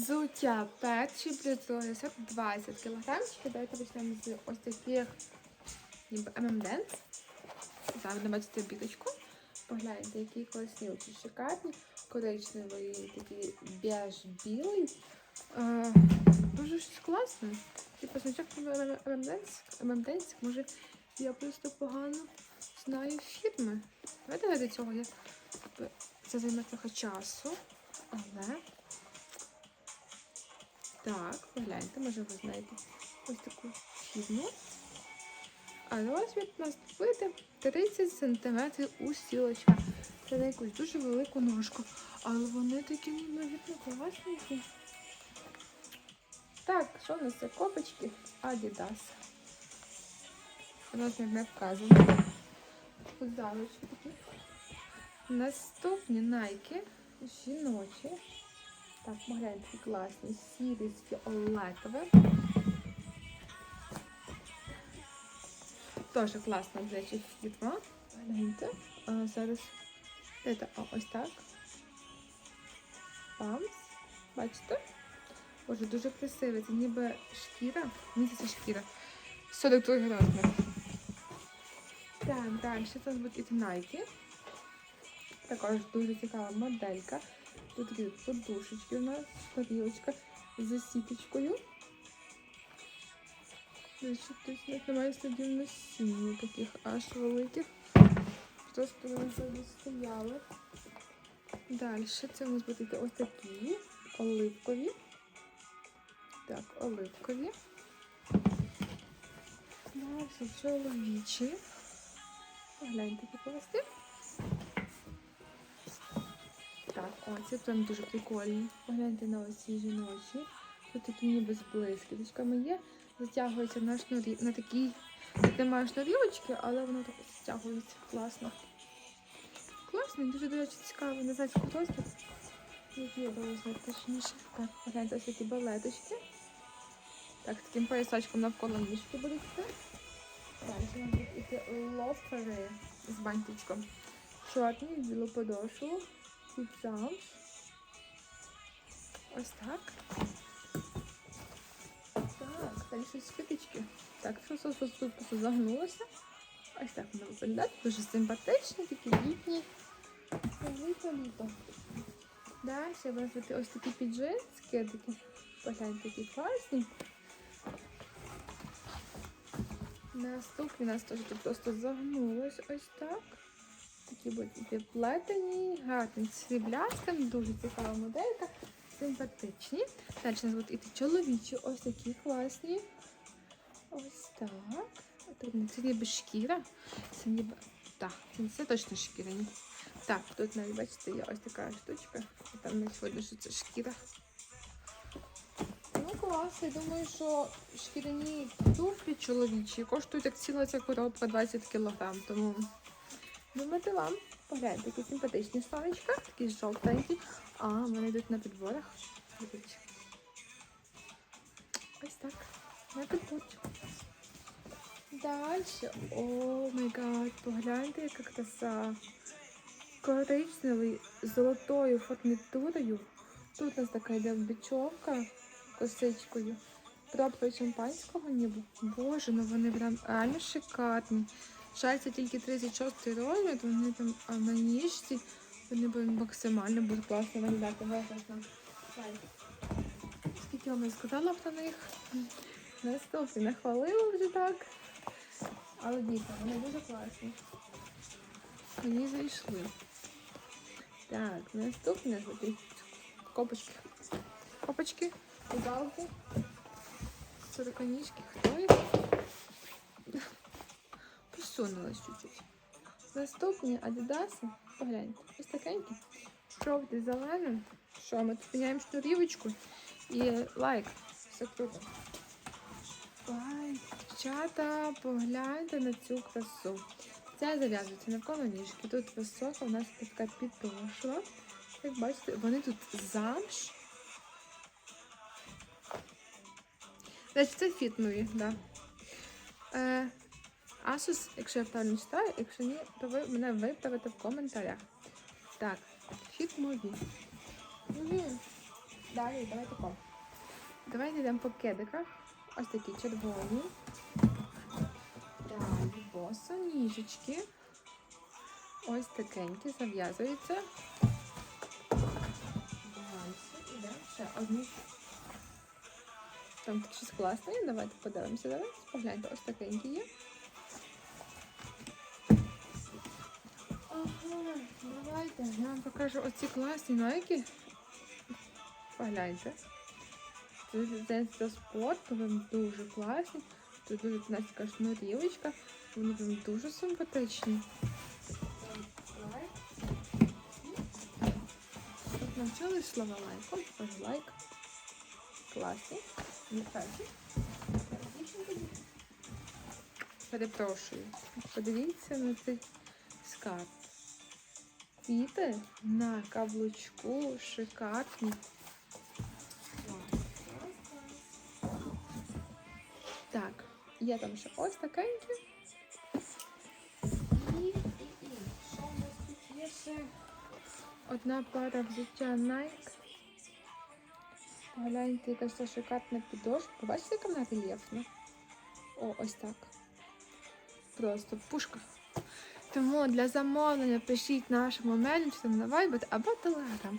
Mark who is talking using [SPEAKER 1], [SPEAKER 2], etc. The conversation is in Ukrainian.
[SPEAKER 1] Взуття перший плюс 20 кілограмчиків. Давайте почнемо з ось таких ніби ММДенс. Зараз бачите біточку. Погляньте, які класні очі шикарні. Коричневий, такий біж білий. Е, дуже щось класне. Типу значок ММДенс. Може я просто погано знаю фірми. Давайте ради цього я це займе трохи часу. Але так, погляньте, може ви знаєте ось таку фірму. А розмір у нас вийде 30 см у стілочка. Це на якусь дуже велику ножку. Але вони такі неймовірно класненькі. Так, що у нас це копочки? Adidas. Розмір не вказаний. Залочки такі. Наступні Nike жіночі. Так, погляньте, класні. Сірі з фіолетовим. Теж класна, до речі, фірма. Гляньте. А, зараз. Це ось так. Памс. Бачите? Боже, дуже красиве. Це ніби шкіра. Це шкіра. 42 розмір. Так, далі це будуть Nike. Також дуже цікава моделька. Тут такі подушечки у нас, тарілочка з сіточкою. Значить, тут навіть немає слідів насіння таких аж великих. Просто вони вже стояли. Далі це у нас будуть ось такі оливкові. Так, оливкові. Далі чоловічі. Погляньте, які пласти. Так, це прям дуже прикольні. Погляньте на ось ці жіночі. Тут такі ніби з блискіточками є. Затягується на шнурі, на такій, тут немає шнурівочки, але воно так затягується. Класно. Класно, дуже, до речі, цікаво. Не знаю, розмір. Які розмір, точніше. Так, погляньте, ось такі балеточки. Так, таким поясочком навколо ніжки будуть йти. Далі нам будуть йти лофери з бантичком. Чорні, білу подошву. Тут. Ось так. Так, далі щось спитички. Так, ось тут загнулося. Ось так воно виглядає. Дуже симпатичні, такі літні. Літо. Далі у нас ось такі піджинські, такі, погляньте, такі класні. Наступні у нас теж тут просто загнулось ось так. Такі будуть плетені, гарні сріблястим, дуже цікава моделька, симпатичні. Далі у нас будуть іти чоловічі, ось такі класні. Ось так. Це ніби шкіра. Це ніби. Так, це, це точно шкіра. Ні. Так, тут навіть бачите, є ось така штучка. Там не видно, що це шкіра. Ну, клас, я думаю, що шкіряні туфлі чоловічі коштують як ціла ця коробка 20 кг. Тому думати вам. Погляньте, такі симпатичні сонечка, такі жовтенькі. А, вони йдуть на підборах. Ось так. На підборчик. Далі. О май гад, погляньте, яка краса. Коричневий з золотою фурнітурою. Тут у нас така йде бічовка косичкою. Пробка шампанського ніби. Боже, ну вони прям реально шикарні. Це тільки 36 розмір, вони там на ніжці, вони максимально будуть класно виглядати. Скільки вам я сказала про них? Наступні не хвалила вже так. Але дійсно, вони дуже класні. Мені зайшли. Так, наступне такі копочки. Копочки, кудалки, сороконіжки. Хто їх? Посунулась чуть-чуть. Наступні адідаси. Погляньте. Ось такенькі. Жовтий, зелений. Що, ми тут міняємо шнурівочку і лайк. Все круто. Ой, дівчата, погляньте на цю красу. Це зав'язується навколо ніжки. Тут висока, у нас така підошва. Як бачите, вони тут замш. Значить, це фітнові, так. Да. Е, Asus, якщо я правильно читаю, якщо ні, то ви мене виправите в коментарях. Так, фітмові. Угу. Далі, давайте по. Давайте йдемо по кедиках. Ось такі червоні. Далі босо, ніжечки. Ось такенькі, зав'язуються. Там щось класне, давайте подивимося. Давайте погляньте, ось такенькі є. Давайте, я вам покажу оці класні найки. Погляньте. Це для спорту, вони дуже класні. Тут дуже нас така. Вони прям дуже симпатичні. Тут навчились слова лайком, ось лайк. Класні. Перепрошую. Подивіться на цей скарб. Квіти на каблучку шикарні. Так, є там ще ось такенькі. І, у нас є? Одна пара взуття Nike. Гляньте, яка це шикарна підошва. Бачите, яка вона рельєфна? О, ось так. Просто пушка. Тому для замовлення пишіть нашому менеджеру на Viber або Telegram.